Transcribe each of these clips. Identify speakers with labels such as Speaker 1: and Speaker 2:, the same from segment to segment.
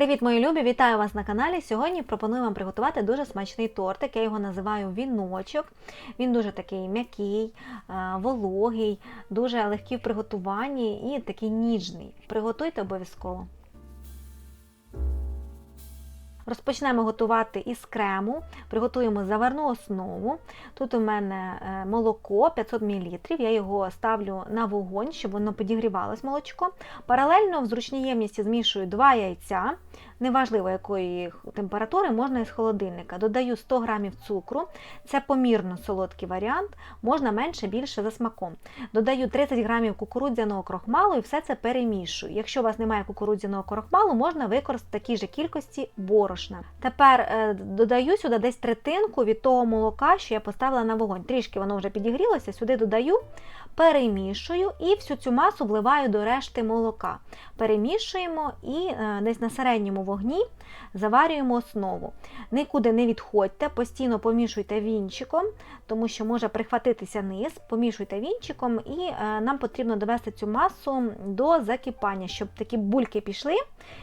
Speaker 1: Привіт, мої любі! Вітаю вас на каналі. Сьогодні пропоную вам приготувати дуже смачний тортик. Я його називаю віночок. Він дуже такий м'який, е, вологий, дуже легкий в приготуванні і такий ніжний. Приготуйте обов'язково. Розпочнемо готувати із крему, приготуємо заварну основу. Тут у мене е, молоко 500 мл, я його ставлю на вогонь, щоб воно підігрівалось молочко. Паралельно в зручній ємності змішую 2 яйця, неважливо якої температури, можна із холодильника. Додаю 100 г цукру, це помірно солодкий варіант, можна менше, більше за смаком. Додаю 30 г кукурудзяного крохмалу і все це перемішую. Якщо у вас немає кукурудзяного крохмалу, можна використати такі ж кількості борошна. Тепер е, додаю сюди десь третинку від того молока, що я поставила на вогонь. Трішки воно вже підігрілося, сюди додаю, перемішую і всю цю масу вливаю до решти молока. Перемішуємо і е, десь на середньому вогні заварюємо основу. Нікуди не відходьте, постійно помішуйте вінчиком, тому що може прихватитися низ, помішуйте вінчиком, і е, нам потрібно довести цю масу до закипання, щоб такі бульки пішли.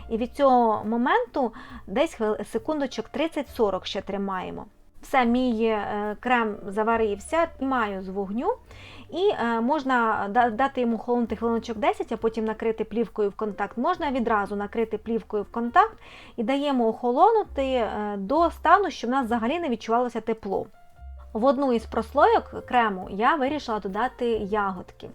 Speaker 1: І від цього моменту десь секундочок 30-40 ще тримаємо. Все, мій крем заварився, маю з вогню. І е, можна дати йому холонути хвилиночок 10, а потім накрити плівкою в контакт. Можна відразу накрити плівкою в контакт і даємо охолонути е, до стану, щоб в нас взагалі не відчувалося тепло. В одну із прослойок крему я вирішила додати ягодки.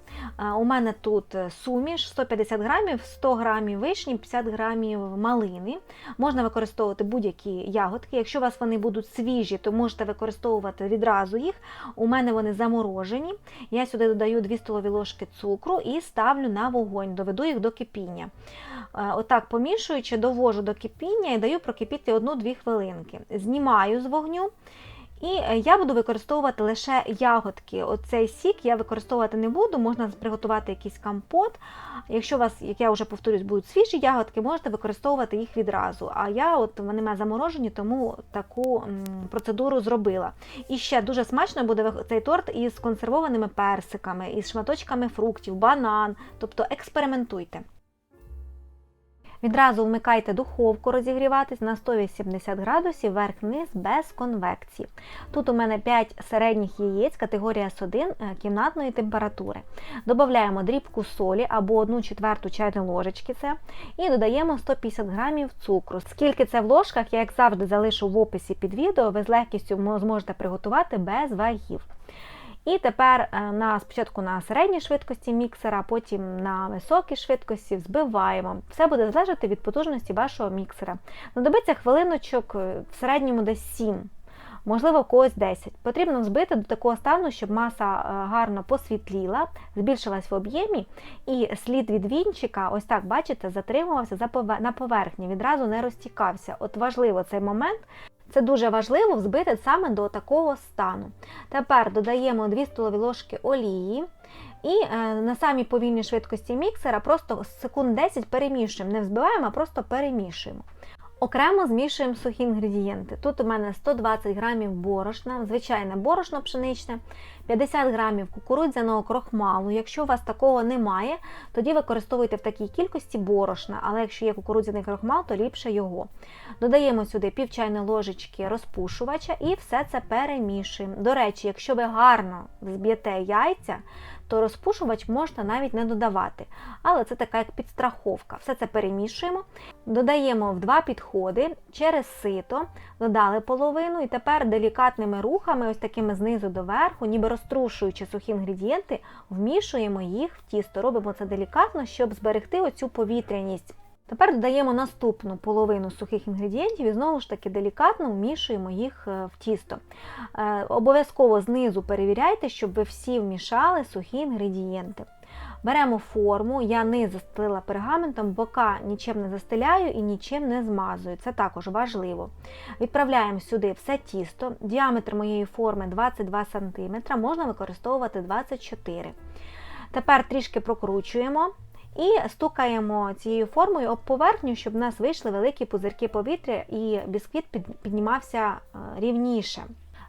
Speaker 1: У мене тут суміш 150 грамів, 100 грамів вишні, 50 грамів малини. Можна використовувати будь-які ягодки. Якщо у вас вони будуть свіжі, то можете використовувати відразу їх. У мене вони заморожені. Я сюди додаю 2 столові ложки цукру і ставлю на вогонь, доведу їх до кипіння. Отак помішуючи, довожу до кипіння і даю прокипіти 1-2 хвилинки. Знімаю з вогню. І е, я буду використовувати лише ягодки. Оцей сік я використовувати не буду, можна приготувати якийсь компот. Якщо у вас, як я вже повторюсь, будуть свіжі ягодки, можете використовувати їх відразу. А я от вони мене заморожені, тому таку процедуру зробила. І ще дуже смачно буде цей торт із консервованими персиками, із шматочками фруктів, банан. Тобто експериментуйте. Відразу вмикайте духовку розігріватись на 180 градусів верх-вниз без конвекції. Тут у мене 5 середніх яєць, категорія С1 е, кімнатної температури. Додаємо дрібку солі або 1 четверту чайної ложечки це, і додаємо 150 грамів цукру. Скільки це в ложках, я як завжди залишу в описі під відео, ви з легкістю зможете приготувати без вагів. І тепер е, на спочатку на середній швидкості міксера, потім на високій швидкості збиваємо. Все буде залежати від потужності вашого міксера. Знадобиться хвилиночок е, в середньому десь 7. Можливо, когось 10. Потрібно взбити до такого стану, щоб маса е, гарно посвітліла, збільшилась в об'ємі, і слід від вінчика, ось так, бачите, затримувався на поверхні, відразу не розтікався. От важливо цей момент, це дуже важливо взбити саме до такого стану. Тепер додаємо 2 столові ложки олії. І е, на самій повільній швидкості міксера просто секунд 10 перемішуємо. Не взбиваємо, а просто перемішуємо. Окремо змішуємо сухі інгредієнти. Тут у мене 120 грамів борошна, звичайне борошно пшеничне, 50 грамів кукурудзяного крохмалу. Якщо у вас такого немає, тоді використовуйте в такій кількості борошна, але якщо є кукурудзяний крохмал, то ліпше його. Додаємо сюди пів чайної ложечки розпушувача і все це перемішуємо. До речі, якщо ви гарно зб'єте яйця, то розпушувач можна навіть не додавати. Але це така як підстраховка. Все це перемішуємо, додаємо в два підходи через сито, додали половину, і тепер делікатними рухами, ось такими знизу до верху, ніби розтрушуючи сухі інгредієнти, вмішуємо їх в тісто. Робимо це делікатно, щоб зберегти оцю повітряність. Тепер додаємо наступну половину сухих інгредієнтів і знову ж таки делікатно вмішуємо їх е, в тісто. Е, обов'язково знизу перевіряйте, щоб ви всі вмішали сухі інгредієнти. Беремо форму, я низ застелила пергаментом, бока нічим не застеляю і нічим не змазую. Це також важливо. Відправляємо сюди все тісто. Діаметр моєї форми 22 см, можна використовувати 24 Тепер трішки прокручуємо. І стукаємо цією формою об поверхню, щоб в нас вийшли великі пузирки повітря і бісквіт піднімався е, рівніше.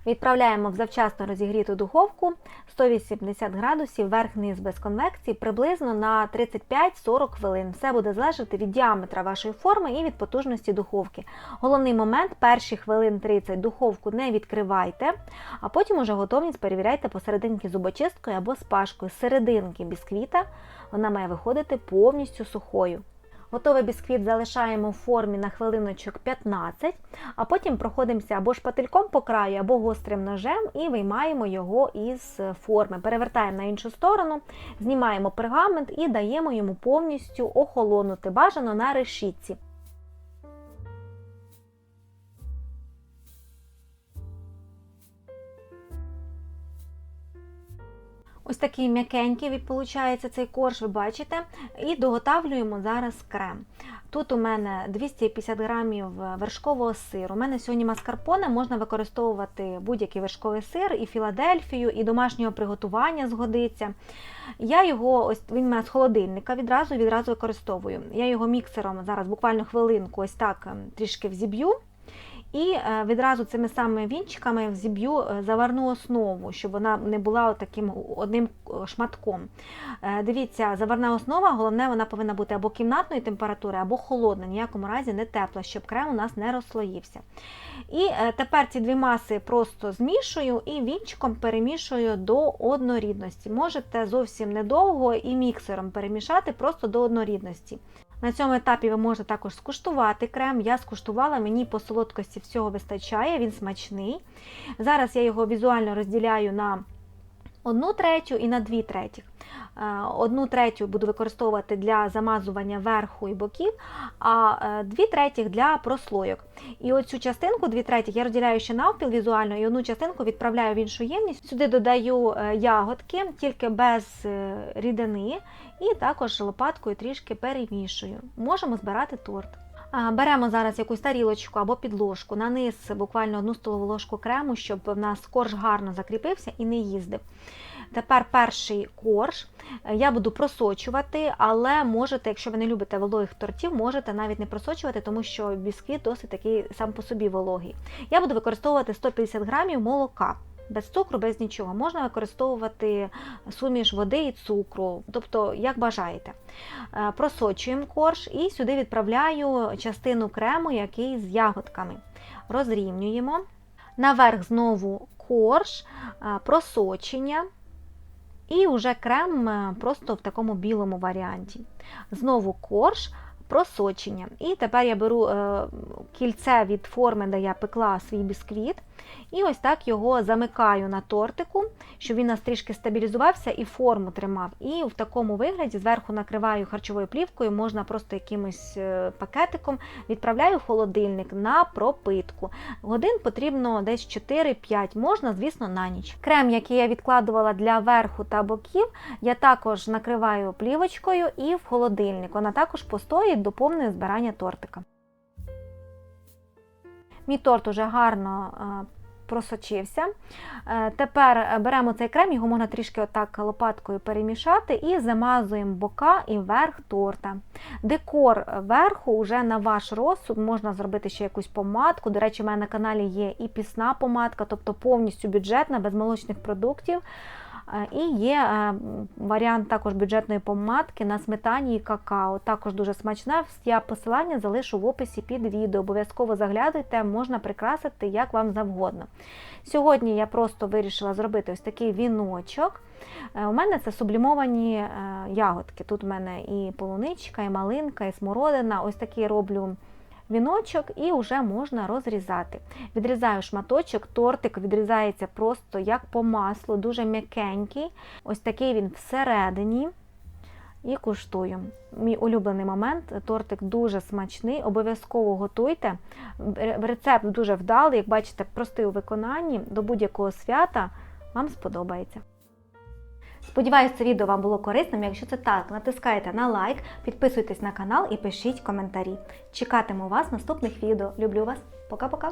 Speaker 1: Відправляємо в завчасно розігріту духовку 180 градусів, верх-низ без конвекції, приблизно на 35-40 хвилин. Все буде залежати від діаметра вашої форми і від потужності духовки. Головний момент перші хвилин 30 духовку не відкривайте, а потім уже готовність перевіряйте посерединки зубочисткою або спашкою. Серединки бісквіта вона має виходити повністю сухою. Готовий бісквіт залишаємо в формі на хвилиночок 15, а потім проходимося або шпательком по краю, або гострим ножем і виймаємо його із форми. Перевертаємо на іншу сторону, знімаємо пергамент і даємо йому повністю охолонути, бажано на решітці. Ось такий м'якенький виходить цей корж, ви бачите. І доготавлюємо зараз крем. Тут у мене 250 грамів вершкового сиру. У мене сьогодні маскарпоне, можна використовувати будь-який вершковий сир, і Філадельфію, і домашнього приготування згодиться. Я його, ось він у мене з холодильника відразу відразу використовую. Я його міксером зараз буквально хвилинку ось так ем, трішки взіб'ю. І е, відразу цими самими вінчиками взіб'ю е, заварну основу, щоб вона не була таким одним е, шматком. Дивіться, заварна основа, головне, вона повинна бути або кімнатної температури, або холодна, ніякому разі не тепла, щоб крем у нас не розслоївся. І тепер ці дві маси просто змішую і вінчиком перемішую до однорідності. Можете зовсім недовго і міксером перемішати просто до однорідності. На цьому етапі ви можете також скуштувати крем. Я скуштувала, мені по солодкості всього вистачає, він смачний. Зараз я його візуально розділяю на одну третю і на дві третіх. Е, одну третю буду використовувати для замазування верху і боків, а е, дві третіх для прослойок. І оцю частинку, дві третіх, я розділяю ще навпіл візуально, і одну частинку відправляю в іншу ємність. Сюди додаю е, ягодки, тільки без рідини, і також лопаткою трішки перемішую. Можемо збирати торт. Беремо зараз якусь тарілочку або підложку, на низ буквально одну столову ложку крему, щоб в нас корж гарно закріпився і не їздив. Тепер перший корж я буду просочувати, але можете, якщо ви не любите вологих тортів, можете навіть не просочувати, тому що бісквіт досить такий сам по собі вологий. Я буду використовувати 150 грамів молока. Без цукру, без нічого. Можна використовувати суміш води і цукру, тобто, як бажаєте. Е, просочуємо корж і сюди відправляю частину крему, який з ягодками. Розрівнюємо. Наверх знову корж, е, просочення. І вже крем е, просто в такому білому варіанті. Знову корж, просочення. І тепер я беру кільце від форми, де я пекла свій бісквіт, і ось так його замикаю на тортику, щоб він нас трішки стабілізувався і форму тримав. І в такому вигляді зверху накриваю харчовою плівкою, можна просто якимось е, пакетиком, відправляю в холодильник на пропитку. Годин потрібно десь 4-5, можна, звісно, на ніч. Крем, який я відкладувала для верху та боків, я також накриваю плівочкою і в холодильник. Вона також постоїть до повного збирання тортика. Мій торт уже гарно е, просочився. Е, тепер беремо цей крем, його можна трішки отак лопаткою перемішати і замазуємо бока і верх торта. Декор верху вже на ваш розсуд, можна зробити ще якусь помадку. До речі, у мене на каналі є і пісна помадка, тобто повністю бюджетна, без молочних продуктів. Е, і є е, варіант також бюджетної помадки на сметані і какао. Також дуже смачна. Я посилання залишу в описі під відео. Обов'язково заглядуйте, можна прикрасити як вам завгодно. Сьогодні я просто вирішила зробити ось такий віночок. Е, у мене це сублімовані ягодки. Тут у мене і полуничка, і малинка, і смородина. Ось такий роблю віночок і вже можна розрізати. Відрізаю шматочок, тортик відрізається просто як по маслу, дуже м'якенький. Ось такий він всередині. І куштую. Мій улюблений момент, тортик дуже смачний, обов'язково готуйте. Рецепт дуже вдалий, як бачите, простий у виконанні, до будь-якого свята вам сподобається. Сподіваюсь, це відео вам було корисним. Якщо це так, натискайте на лайк, підписуйтесь на канал і пишіть коментарі. Чекатиму вас в наступних відео. Люблю вас. Пока-пока!